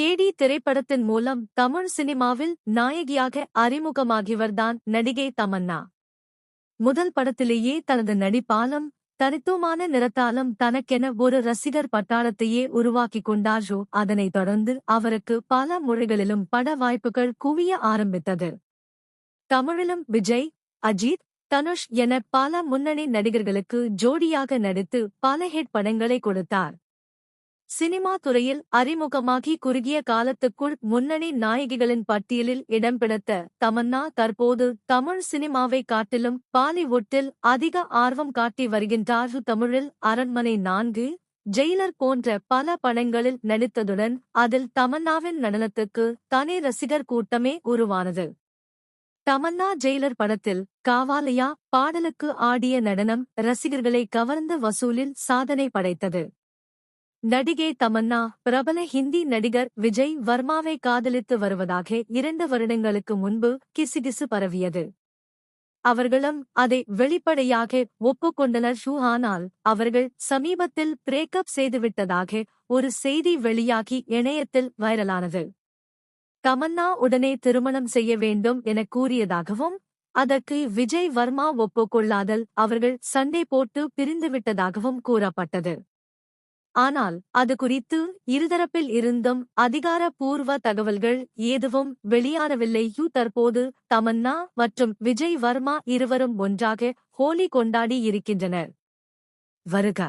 கேடி திரைப்படத்தின் மூலம் தமிழ் சினிமாவில் நாயகியாக அறிமுகமாகியவர்தான் நடிகை தமன்னா. முதல் படத்திலேயே தனது நடிப்பாலும் தனித்துவமான நிறத்தாலும் தனக்கென ஒரு ரசிகர் பட்டாளத்தையே உருவாக்கிக் கொண்டாரோ அதனைத் தொடர்ந்து அவருக்கு பல மொழிகளிலும் பட வாய்ப்புகள் குவிய ஆரம்பித்தது. தமிழிலும் விஜய் அஜித் தனுஷ் என பல முன்னணி நடிகர்களுக்கு ஜோடியாக நடித்து பல ஹிட் படங்களை கொடுத்தார். சினிமா துறையில் அறிமுகமாகி குறுகிய காலத்துக்குள் முன்னணி நாயகிகளின் பட்டியலில் இடம்பிடித்த தமன்னா தற்போது தமிழ் சினிமாவை காட்டிலும் பாலிவுட்டில் அதிக ஆர்வம் காட்டி வருகின்றார். தமிழில் அரண்மனை நான்கு ஜெயிலர் போன்ற பல படங்களில் நடித்ததுடன் அதில் தமன்னாவின் நடனத்துக்கு தனி ரசிகர் கூட்டமே உருவானது. தமன்னா ஜெயிலர் படத்தில் காவாலையா பாடலுக்கு ஆடிய நடனம் ரசிகர்களை கவர்ந்த வசூலில் சாதனை படைத்தது. நடிகை தமன்னா பிரபல ஹிந்தி நடிகர் விஜய் வர்மாவை காதலித்து வருவதாக இரண்டு வருடங்களுக்கு முன்பு கிசுகிசு பரவியது. அவர்களும் அதை வெளிப்படையாக ஒப்புக்கொண்டனர். ஷூஹானால் அவர்கள் சமீபத்தில் பிரேக்கப் செய்துவிட்டதாக ஒரு செய்தி வெளியாகி இணையத்தில் வைரலானது. தமன்னா உடனே திருமணம் செய்ய வேண்டும் என கூறியதாகவும் அதற்கு விஜய் வர்மா ஒப்புக்கொள்ளாதல் அவர்கள் சண்டை போட்டு பிரிந்துவிட்டதாகவும் கூறப்பட்டது. ஆனால் அது குறித்து இருதரப்பில் இருந்தும் அதிகாரப்பூர்வ தகவல்கள் எதுவும் வெளியானவில்லை. யூ தற்போது தமன்னா மற்றும் விஜய் வர்மா இருவரும் ஒன்றாக ஹோலி கொண்டாடி இருக்கின்றனர். வருக!